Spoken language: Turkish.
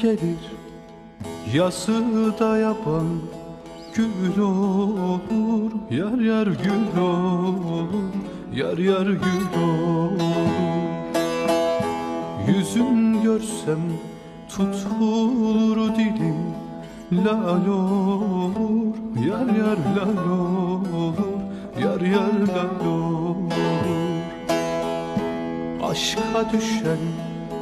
gelir Yası da yapan gül olur. Yar yar gül olur Yar yar gül olur. Yüzün görsem tutulur dilim Lal olur. Yar yar lal olur Yar yar lal olur. Aşka düşen